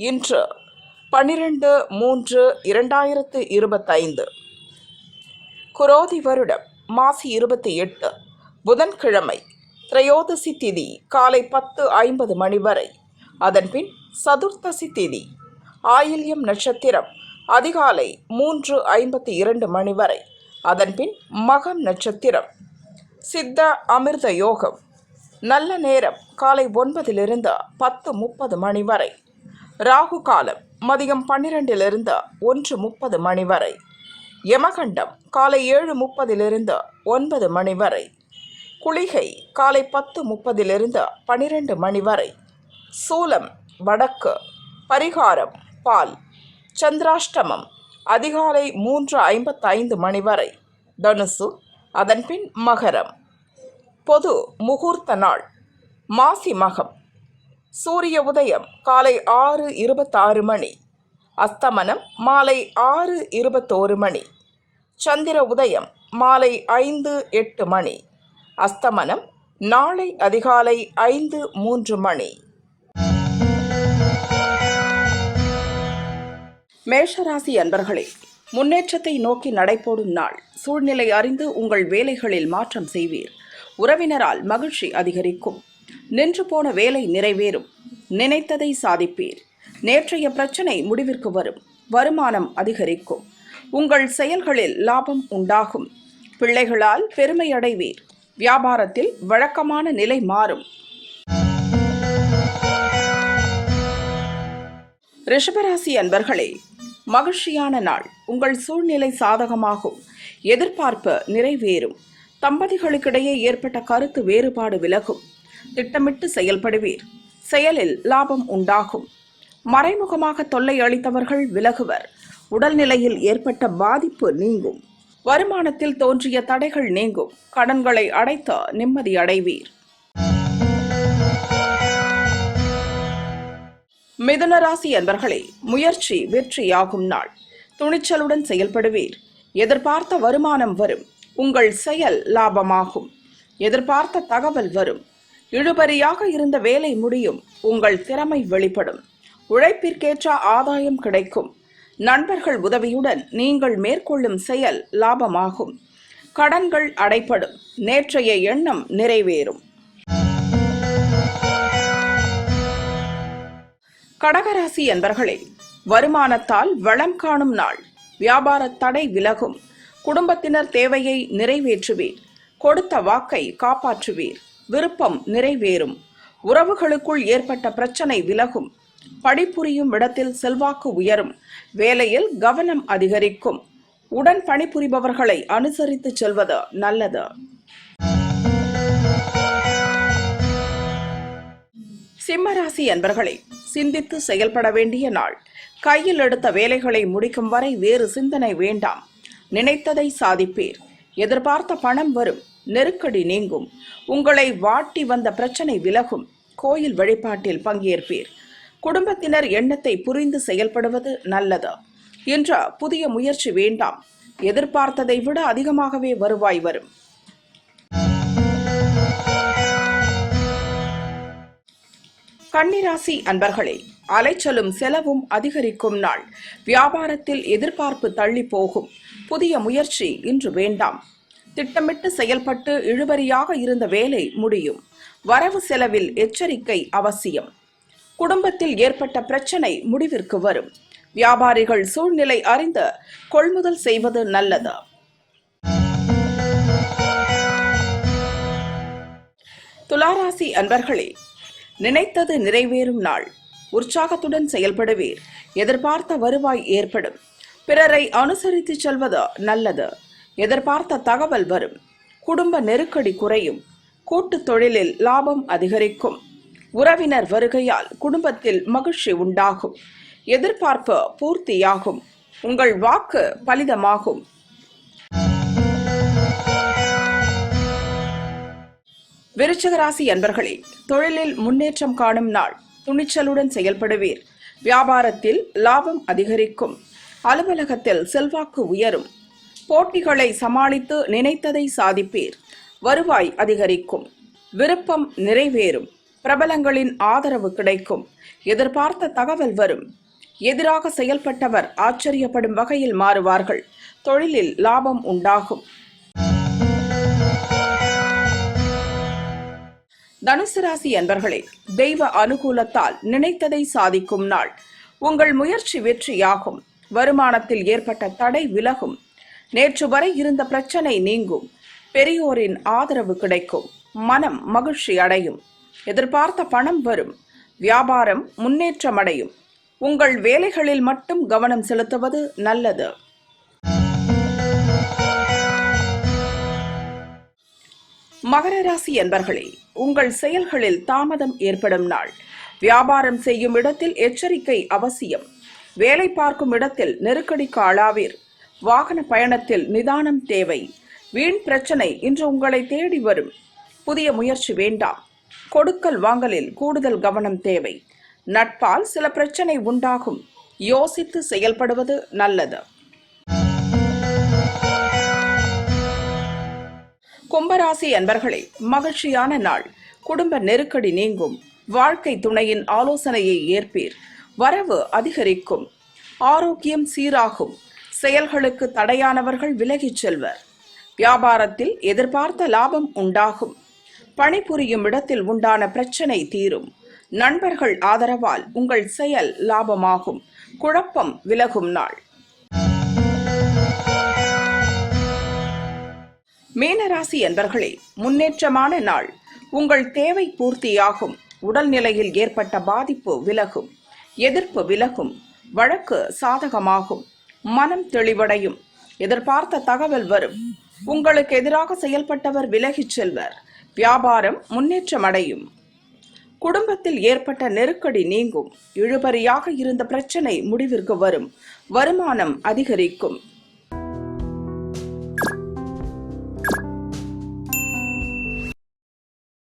இன்று பன்னிரண்டு மூன்று இரண்டாயிரத்து இருபத்தைந்து. குரோதி வருடம் மாசி இருபத்தி எட்டு புதன்கிழமை திரையோதசி திதி காலை பத்து ஐம்பது மணி வரை. அதன்பின் சதுர்த்தசி திதி ஆயில்யம் நட்சத்திரம் அதிகாலை மூன்று ஐம்பத்தி இரண்டு மணி வரை. அதன்பின் மகம் நட்சத்திரம் சித்த அமிர்த யோகம். நல்ல நேரம் காலை ஒன்பதிலிருந்து பத்து முப்பது மணி வரை. ராகு காலம் மதியம் பன்னிரெண்டிலிருந்து ஒன்று முப்பது மணி வரை. யமகண்டம் காலை ஏழு முப்பதிலிருந்து ஒன்பது மணி வரை. குளிகை காலை பத்து முப்பதிலிருந்து பன்னிரெண்டு மணி வரை. சூலம் வடக்கு பரிகாரம் பால். சந்திராஷ்டமம் அதிகாலை மூன்று ஐம்பத்தைந்து மணி வரை. தனுசு அதன்பின் மகரம். பொது முகூர்த்த நாள். மாசி மகம் சூரிய உதயம் காலை ஆறு இருபத்தாறு மணி. அஸ்தமனம் மாலை ஆறு இருபத்தோரு மணி. சந்திர உதயம் மாலை ஐந்து எட்டு மணி. அஸ்தமனம் நாளை அதிகாலை ஐந்து மூன்று மணி. மேஷராசி அன்பர்களே முன்னேற்றத்தை நோக்கி நடைபோடும் நாள். சூழ்நிலை அறிந்து உங்கள் வேலைகளில் மாற்றம் செய்வீர். உறவினரால் மகிழ்ச்சி அதிகரிக்கும். நின்று போன வேலை நிறைவேறும். நினைத்ததை சாதிப்பீர். நேற்றைய பிரச்சனை முடிவிற்கு வரும். வருமானம் அதிகரிக்கும். உங்கள் செயல்களில் லாபம் உண்டாகும். பிள்ளைகளால் பெருமை அடைவீர். வியாபாரத்தில் வழக்கமான நிலை மாறும். ரிஷபராசி அன்பர்களே மகிழ்ச்சியான நாள். உங்கள் சூழ்நிலை சாதகமாகும். எதிர்பார்ப்பு நிறைவேறும். தம்பதிகளுக்கிடையே ஏற்பட்ட கருத்து வேறுபாடு விலகும். திட்டமிட்டு செயல்படுவீர். செயலில் லாபம் உண்டாகும். மறைமுகமாக தொல்லை அளித்தவர்கள் விலகுவர். உடல்நிலையில் ஏற்பட்ட பாதிப்பு நீங்கும். வருமானத்தில் தோன்றிய தடைகள் நீங்கும். கடன்களை அடைத்த நிம்மதி அடைவீர். மிதுன ராசி அன்பர்களே முயற்சி வெற்றியாகும் நாள். துணிச்சலுடன் செயல்படுவீர். எதிர்பார்த்த வருமானம் வரும். உங்கள் செயல் லாபமாகும். எதிர்பார்த்த தகவல் வரும். இழுபறியாக இருந்த வேலை முடியும். உங்கள் திறமை வெளிப்படும். உழைப்பிற்கேற்ற ஆதாயம் கிடைக்கும். நண்பர்கள் உதவியுடன் நீங்கள் மேற்கொள்ளும் செயல் லாபமாகும். கடன்கள் அடைப்படும். நேற்றைய எண்ணம் நிறைவேறும். கடகராசி என்பர்களே வருமானத்தால் வளம் காணும் நாள். வியாபார தடை விலகும். குடும்பத்தினர் தேவையை நிறைவேற்றுவீர். கொடுத்த வாக்கை காப்பாற்றுவீர். விருப்பம் நிறைவேறும். உறவுகளுக்குள் ஏற்பட்ட பிரச்சனை விலகும். பணிபுரியும் இடத்தில் செல்வாக்கு உயரும். வேலையில் கவனம் அதிகரிக்கும். உடன் பணிபுரிபவர்களை அனுசரித்து செல்வது நல்லது. சிம்மராசி அன்பர்களே சிந்தித்து செயல்பட வேண்டிய நாள். கையில் எடுத்த வேலைகளை முடிக்கும் வரை வேறு சிந்தனை வேண்டாம். நினைத்ததை சாதிப்பீர். எதிர்பார்த்த பணம் வரும். நெருக்கடி நீங்கும். உங்களை வாட்டி வந்த பிரச்சனை விலகும். கோயில் வழிபாட்டில் பங்கேற்பீர். குடும்பத்தினர் எண்ணத்தை புரிந்து செயல்படுவது நல்லது? என்ற புதிய முயற்சி வேண்டாம். எதிர்பார்த்ததை விட அதிகமாகவே வருவாய் வரும். கன்னிராசி அன்பர்களே அலைச்சலும் செலவும் அதிகரிக்கும் நாள். வியாபாரத்தில் எதிர்பார்ப்பு தள்ளி போகும். புதிய முயற்சி இன்று வேண்டாம். திட்டமிட்டு செயல்பட்டு இழுபறியாக இருந்த வேலை முடியும். வரவு செலவில் எச்சரிக்கை அவசியம். குடும்பத்தில் ஏற்பட்ட பிரச்சனை முடிவிற்கு வரும். வியாபாரிகள் சூழ்நிலை அறிந்து கொள்முதல் செய்வது நல்லது. துளாராசி அன்பர்களே நினைத்தது நிறைவேறும் நாள். உற்சாகத்துடன் செயல்படுவீர். எதிர்பார்த்த வருவாய் ஏற்படும். பிறரை அனுசரித்து செல்வது நல்லது. எதிர்பார்த்த தகவல் வரும். குடும்ப நெருக்கடி குறையும். கூட்டுத் தொழிலில் லாபம் அதிகரிக்கும். உறவினர் வருகையால் குடும்பத்தில் மகிழ்ச்சி உண்டாகும். எதிர்பார்ப்பு பூர்த்தியாகும். உங்கள் வாக்கு பலிதமாகும். விருச்சகராசி அன்பர்களே தொழிலில் முன்னேற்றம் காணும் நாள். துணிச்சலுடன் செயல்படுவீர். வியாபாரத்தில் லாபம் அதிகரிக்கும். அலுவலகத்தில் செல்வாக்கு உயரும். போட்டிகளை சமாளித்து நினைத்ததை சாதிப்பீர். வருவாய் அதிகரிக்கும். விருப்பம் நிறைவேறும். பிரபலங்களின் ஆதரவு கிடைக்கும். எதிர்பார்த்த தகவல் வரும். எதிராக செயல்பட்டவர் ஆச்சரியப்படும் வகையில் மாறுவார்கள். தொழிலில் லாபம் உண்டாகும். தனுசு ராசி அன்பர்களே தெய்வ அனுகூலத்தால் நினைத்ததை சாதிக்கும் நாள். உங்கள் முயற்சி வெற்றியாகும். வருமானத்தில் ஏற்பட்ட தடை விலகும். நேற்று வரை இருந்த பிரச்சனை நீங்கும். பெரியோரின் ஆதரவு கிடைக்கும். மனம் மகிழ்ச்சி அடையும். எதிர்பார்த்த பணம் வரும். வியாபாரம் முன்னேற்றம் அடையும் உங்கள் வேலைகளில் மட்டும் கவனம் செலுத்துவது நல்லது. மகர ராசி என்பர்களே உங்கள் செயல்களில் தாமதம் ஏற்படும் நாள். வியாபாரம் செய்யும் இடத்தில் எச்சரிக்கை அவசியம். வேலை பார்க்கும் இடத்தில் நெருக்கடிக்கு ஆளாவீர். வாகன பயணத்தில் நிதானம் தேவை. வீண் பிரச்சனை இன்று உங்களை தேடி வரும். புதிய முயற்சி வேண்டாம். கொடுக்கல் வாங்கலில் கூடுதல் கவனம் தேவை. நட்பால் சில பிரச்சனை உண்டாகும். யோசித்து செயல்படுவது நல்லது. கும்பராசி அன்பர்களே மகிழ்ச்சியான நாள். குடும்ப நெருக்கடி நீங்கும். வாழ்க்கை துணையின் ஆலோசனையை ஏற்பீர். வரவு அதிகரிக்கும். ஆரோக்கியம் சீராகும். செயல்களுக்கு தடையானவர்கள் விலகிச் செல்வர். வியாபாரத்தில் எதிர்பார்த்த லாபம் உண்டாகும். பணிபுரியும் இடத்தில் உண்டான பிரச்சனை தீரும். நண்பர்கள் ஆதரவால் உங்கள் செயல் லாபமாகும். குழப்பம் விலகும் நாள். மீனராசி என்பர்களே முன்னேற்றமான நாள். உங்கள் தேவை பூர்த்தியாகும். உடல்நிலையில் ஏற்பட்ட பாதிப்பு விலகும். எதிர்ப்பு விலகும். வழக்கு சாதகமாகும். மனம் தெளிவடையும். எதிர்பார்த்த தகவல் வரும். உங்களுக்கு எதிராக செயல்பட்டவர் விலகிச் செல்வர். வியாபாரம் முன்னேற்றம் அடையும் குடும்பத்தில் ஏற்பட்ட நெருக்கடி நீங்கும். இழுபறியாக இருந்த பிரச்சனை முடிவிற்கு வரும். வருமானம் அதிகரிக்கும்.